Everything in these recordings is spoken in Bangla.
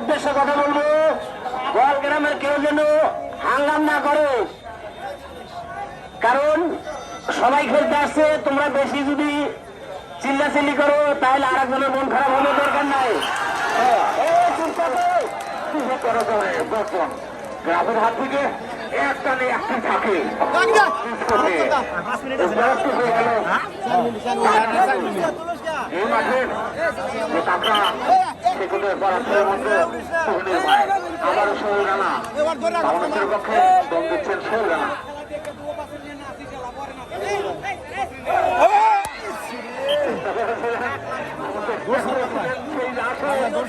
উদ্দেশ্যে কথা বলব। গোয়াল গ্রামের কেউ যেন হাঙ্গাম না করে। কারণ সবাই খেলতে আসছে তোমরা বেশি যদি চিল্লাচিল্লি করো তাহলে আর একজনের মন খারাপ হলে দরকার নাই। হ্যাঁ, করো। গ্রামের হাত থেকে একটা নেই একটা থাকে এই মাঠের যে কাকা সেগুলো পড়াশোনার মধ্যে ভাই আবারও সোহেল রানা বাংলাদেশের পক্ষে দম দিচ্ছেন সোহেল রানা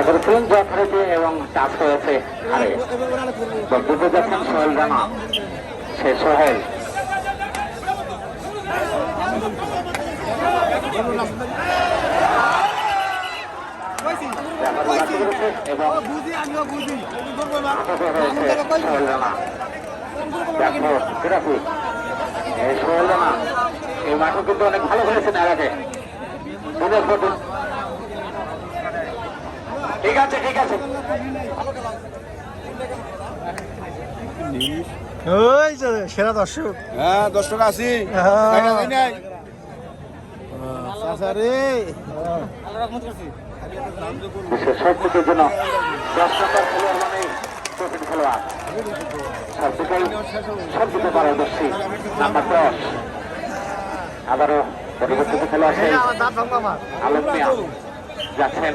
চেষ্টা করেছিলেন যথারীতি এবং টাচ হয়েছে আরে বক্তব্য যাচ্ছেন সোহেল রানা। সে সোহেল। এবং সোহেল রানা। দেখো গ্রাফিক এই সোহেল রানা, এই মাঠও কিন্তু অনেক ভালো খেলেছেন এর আগে। ঠিক আছে ঠিক আছে। ওই যে সেরা দর্শক। হ্যাঁ দশ টাকা আছি। হ্যাঁ। নাই না, নাই। নাই। চাচা রে। বিশ্বের জন্য দশ নম্বর খেলোয়াড় মানে প্রফিট খেলোয়াড় সবদিকেই সবদিকে পারদর্শী নাম্বার দশ। আবারও পরবর্তীতে খেলোয়াড় সেই আলোক মিয়া যাচ্ছেন।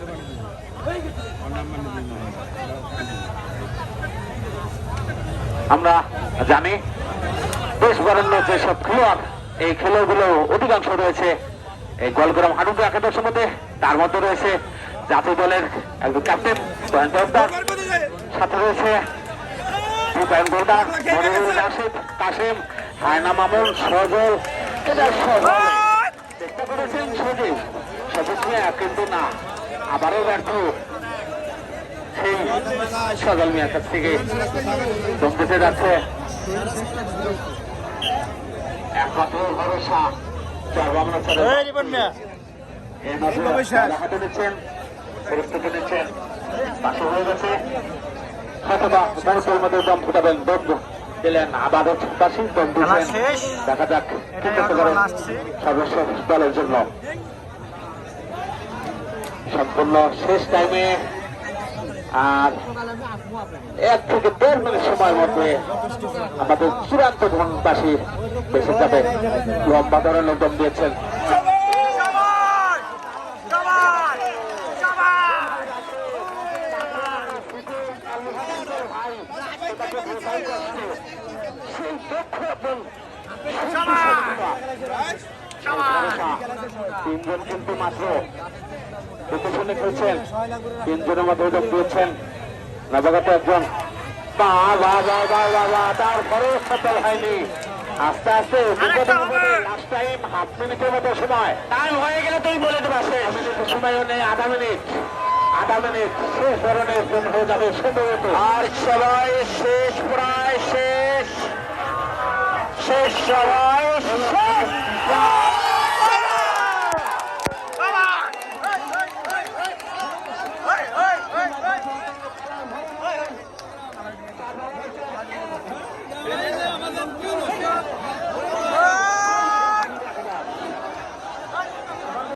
আমরা জানি দেশ বরেণ্য যেসব খেলোয়াড়, এই খেলোয়াড়গুলো অধিকাংশ রয়েছে এই গোলগ্রাম হাডুকে একাদশের মধ্যে। তার মধ্যে রয়েছে জাতীয় দলের একজন ক্যাপ্টেন জয়ন্ত হকদার সাথে রয়েছে দীপায়ন গোলদার মনিরুল রাশেদ কাশেম হায়না মামুন, সজল চেষ্টা করেছেন সজীব। সজীব কিন্তু না। আবারও ব্যর্থ। সেই সজল মিয়ার কাছ থেকে দম যাচ্ছে। একমাত্র ভরসা চরবামনা হাতে পাশে হয়ে গেছে। মধ্যে দম ফুটাবেন দম দিলেন আবারও পাশে দম দিচ্ছেন দেখা যাক কি করতে পারেন সদস্য দলের জন্য। সম্পূর্ণ শেষ টাইমে আর এক থেকে দেড় মিনিট সময়ের মধ্যে আমাদের চূড়ান্ত ধনবাসী বেঁচে যাবে। লম্বা ধরনের দম দিয়েছেন। তিনজন কিন্তু মাত্র। প্রদর্শনী খেলছেন। তিনজনের মধ্যে দম দিয়েছেন নবাগত একজন। তারপরেও সফল হয়নি। আস্তে আস্তে লাস্ট টাইম হাফ মিনিটের মতো সময়। টাইম হয়ে গেলে তুই বলে দেবা। সময়ও নেই আধা মিনিট আধা মিনিট শেষ ধরনের জন্য হয়ে যাবে সম্ভবত। আর সবাই শেষ প্রায় শেষ। শেষ সবাই